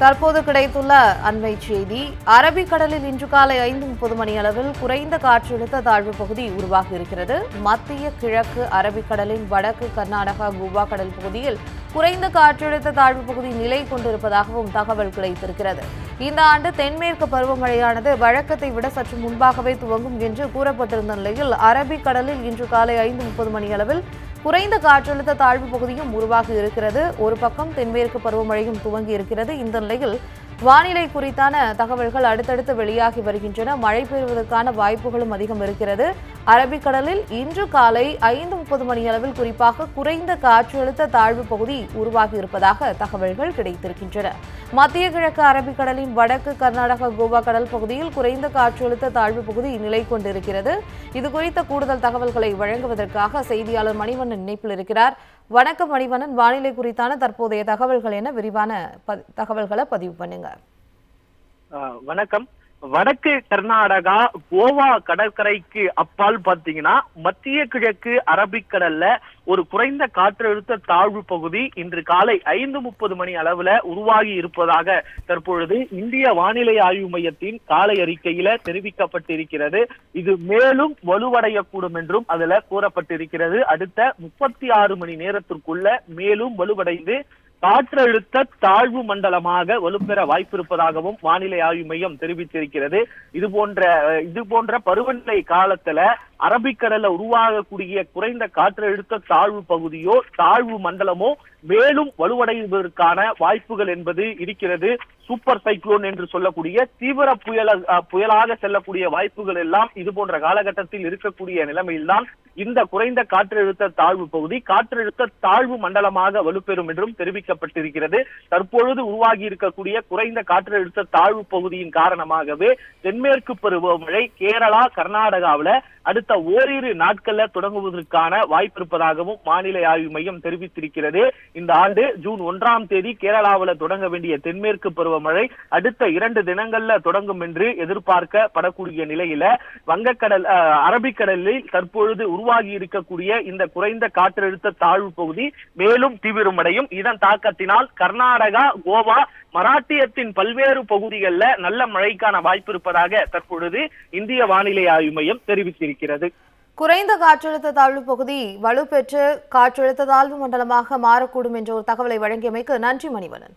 தற்போது கிடைத்துள்ள அண்மை செய்தி அரபிக்கடலில் இன்று காலை ஐந்து முப்பது மணி அளவில் குறைந்த காற்றழுத்த தாழ்வு பகுதி உருவாகி இருக்கிறது. மத்திய கிழக்கு அரபிக்கடலின் வடக்கு கர்நாடகா கோவா கடல் பகுதியில் குறைந்த காற்றழுத்த தாழ்வு பகுதி நிலை கொண்டிருப்பதாகவும் தகவல் கிடைத்திருக்கிறது. இந்த ஆண்டு தென்மேற்கு பருவமழையானது வழக்கத்தை விட சற்று முன்பாகவே துவங்கும் என்று கூறப்பட்டிருந்த நிலையில் அரபிக்கடலில் இன்று காலை ஐந்து முப்பது மணி அளவில் குறைந்த காற்றழுத்த தாழ்வு பகுதியும் உருவாகி இருக்கிறது. ஒரு பக்கம் தென்மேற்கு பருவமழையும் துவங்கி இருக்கிறது. இந்த நிலையில் வானிலை குறித்தான தகவல்கள் அடுத்தடுத்து வெளியாகி வருகின்றன. மழை பெறுவதற்கான வாய்ப்புகளும் அதிகம் இருக்கிறது. அரபிக்கடலில் இன்று காலை ஐந்து முப்பது மணி அளவில் குறிப்பாக குறைந்த காற்றழுத்த தாழ்வு பகுதி உருவாகி இருப்பதாக தகவல்கள் கிடைத்திருக்கின்றன. மத்திய கிழக்கு அரபிக்கடலின் வடக்கு கர்நாடக கோவா கடல் பகுதியில் குறைந்த காற்றழுத்த தாழ்வு பகுதி நிலை கொண்டிருக்கிறது. இது குறித்த கூடுதல் தகவல்களை வழங்குவதற்காக செய்தியாளர் மணிவண்ணன் இணைப்பில் இருக்கிறார். வணக்கம் மணிவணன் வானிலை குறித்தான தற்போதைய தகவல்கள் என விரிவான ப- தகவல்களை பதிவு பண்ணுங்க. ஆஹ் வணக்கம். வடக்கு கர்நாடகா கோவா கடற்கரைக்கு அப்பால் பாத்தீங்கன்னா மத்திய கிழக்கு அரபிக்கடல்ல ஒரு குறைந்த காற்றழுத்த தாழ்வு பகுதி இன்று காலை ஐந்து முப்பது மணி அளவுல உருவாகி இருப்பதாக தற்பொழுது இந்திய வானிலை ஆய்வு மையத்தின் காலை அறிக்கையில தெரிவிக்கப்பட்டிருக்கிறது. இது மேலும் வலுவடையக்கூடும் என்றும் அதுல கூறப்பட்டிருக்கிறது. அடுத்த முப்பத்தி ஆறு மணி நேரத்திற்குள்ள மேலும் வலுவடைந்து காற்றழுத்த தாழ்வு மண்டலமாக வலுப்பெற வாய்ப்பிருப்பதாகவும் வானிலை ஆய்வு மையம் தெரிவித்திருக்கிறது. இது போன்ற இது போன்ற பருவநிலை காலத்துல அரபிக்கடல உருவாகக்கூடிய குறைந்த காற்றழுத்த தாழ்வு பகுதியோ தாழ்வு மண்டலமோ மேலும் வலுவடைவதற்கான வாய்ப்புகள் என்பது இருக்கிறது. சூப்பர் சைக்ளோன் என்று சொல்லக்கூடிய தீவிர புயல புயலாக செல்லக்கூடிய வாய்ப்புகள் எல்லாம் இது போன்ற காலகட்டத்தில் இருக்கக்கூடிய நிலைமையில்தான் இந்த குறைந்த காற்றழுத்த தாழ்வு பகுதி காற்றழுத்த தாழ்வு மண்டலமாக வலுப்பெறும் என்றும் தெரிவிக்கப்பட்டிருக்கிறது. தற்பொழுது உருவாகி இருக்கக்கூடிய குறைந்த காற்றழுத்த தாழ்வு பகுதியின் காரணமாகவே தென்மேற்கு பருவமழை கேரளா கர்நாடகாவுல அடுத்த ஓரிரு நாட்கள்ல தொடங்குவதற்கான வாய்ப்பு இருப்பதாகவும் வானிலை ஆய்வு மையம் தெரிவித்திருக்கிறது. இந்த ஆண்டு ஜூன் ஒன்றாம் தேதி கேரளாவில் தொடங்க வேண்டிய தென்மேற்கு பருவமழை அடுத்த இரண்டு தினங்கள்ல தொடங்கும் என்று எதிர்பார்க்கப்படக்கூடிய நிலையில வங்கக்கடல் அரபிக்கடலில் தற்பொழுது உருவாகி இருக்கக்கூடிய இந்த குறைந்த காற்றழுத்த தாழ்வு பகுதி மேலும் தீவிரமடையும். இதன் தாக்கத்தினால் கர்நாடகா கோவா மராட்டியத்தின் பல்வேறு பகுதிகளில் நல்ல மழைக்கான வாய்ப்பு இருப்பதாக தற்பொழுது இந்திய வானிலை ஆய்வு மையம் தெரிவித்திருக்கிறது. குறைந்த காற்றழுத்த தாழ்வு பகுதி வலுப்பெற்று காற்றழுத்த தாழ்வு மண்டலமாக மாறக்கூடும் என்ற ஒரு தகவலை வழங்கியமைக்கு நன்றி மணிவணன்